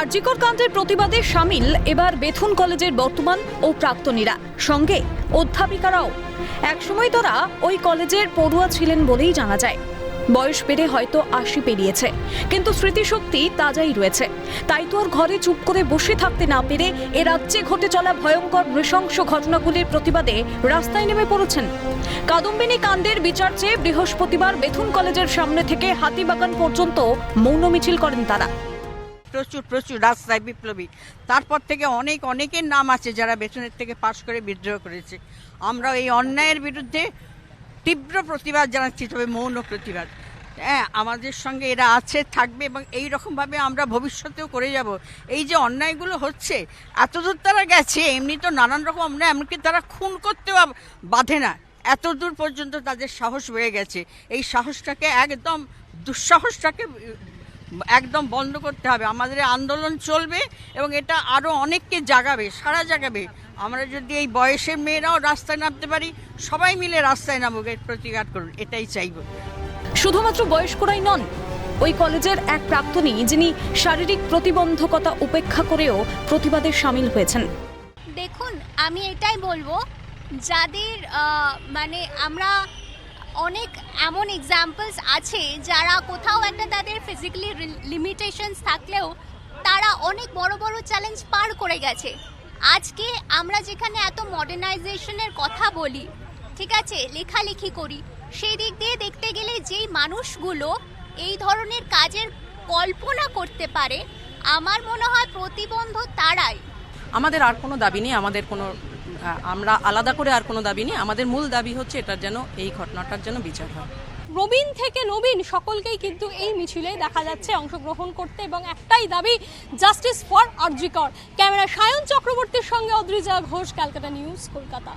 আরজিকর কাণ্ডের প্রতিবাদে সামিল এবার বেথুন কলেজের বর্তমান ও প্রাক্তনীরা। সঙ্গে অধ্যাপিকারাও। একসময় তারা ওই কলেজের পড়ুয়া ছিলেন বলেই জানা যায়। বয়স বেড়ে হয়তো আশি পেরিয়েছে, কিন্তু স্মৃতিশক্তি তাজাই রয়েছে। তাই তো আর ঘরে চুপ করে বসে থাকতে না পেরে এ রাজ্যে ঘটে চলা ভয়ঙ্কর নৃশংস ঘটনাগুলির প্রতিবাদে রাস্তায় নেমে পড়েছেন। কাদম্বিনী কাণ্ডের বিচার চেয়ে বৃহস্পতিবার বেথুন কলেজের সামনে থেকে হাতিবাগান পর্যন্ত মৌন মিছিল করেন তারা। প্রচুর প্রচুর রাস্তায় বিপ্লবী। তারপর থেকে অনেক, অনেকের নাম আছে যারা বেতনের থেকে পাশ করে বিদ্রোহ করেছে। আমরা এই অন্যায়ের বিরুদ্ধে তীব্র প্রতিবাদ জানাচ্ছি, তবে মৌন প্রতিবাদ। হ্যাঁ আমাদের সঙ্গে এরা আছে, থাকবে এবং এই রকমভাবে আমরা ভবিষ্যতেও করে যাব। এই যে অন্যায়গুলো হচ্ছে, এতদূর তারা গেছে, এমনি তো নানান রকম অন্যায়, এমনকি তারা খুন করতেও বাধে না। এত দূর পর্যন্ত তাদের সাহস বেড়ে গেছে। এই সাহসটাকে একদম দুঃসাহসটাকে একদম বন্ধ করতে হবে। আমাদের আন্দোলন চলবে এবং এটা আরও অনেককে জাগাবে সারা জাগাবে। আমরা যদি এই বয়সের মেয়েরাও রাস্তায় নামতে পারি সবাই মিলে রাস্তায় নামুক এর প্রতিবাদ করুন এটাই চাইব। শুধুমাত্র বয়স্করাই নন ওই কলেজের এক প্রাক্তনী যিনি শারীরিক প্রতিবন্ধকতা উপেক্ষা করেও প্রতিবাদে সামিল হয়েছেন। দেখুন আমি এটাই বলব যাদের মানে আমরা অনেক এমন এক্সাম্পলস আছে যারা কোথাও একটা তাদের ফিজিক্যালি লিমিটেশনস থাকলেও তারা অনেক বড় বড় চ্যালেঞ্জ পার করে গেছে। আজকে আমরা যেখানে এত মডার্নাইজেশনের কথা বলি, ঠিক আছে, লেখালেখি করি, সেই দিক দিয়ে দেখতে গেলে যেই মানুষগুলো এই ধরনের কাজের কল্পনা করতে পারে, আমার মনে হয় প্রতিবন্ধ তারাই। আমাদের আর কোনো দাবি নেই, আমাদের কোনো আমরা আলাদা করে আর কোনো দাবি নেই। আমাদের মূল দাবি হচ্ছে এটার যেন এই ঘটনাটার যেন বিচার হয়। প্রবীণ থেকে নবীন সকলকেই কিন্তু এই মিছিলে দেখা যাচ্ছে অংশগ্রহণ করতে এবং একটাই দাবি justice for R G Kar camera Sayan Chakraborty সঙ্গে অদ্রিজা ঘোষ, ক্যালকাটা নিউজ, কলকাতা।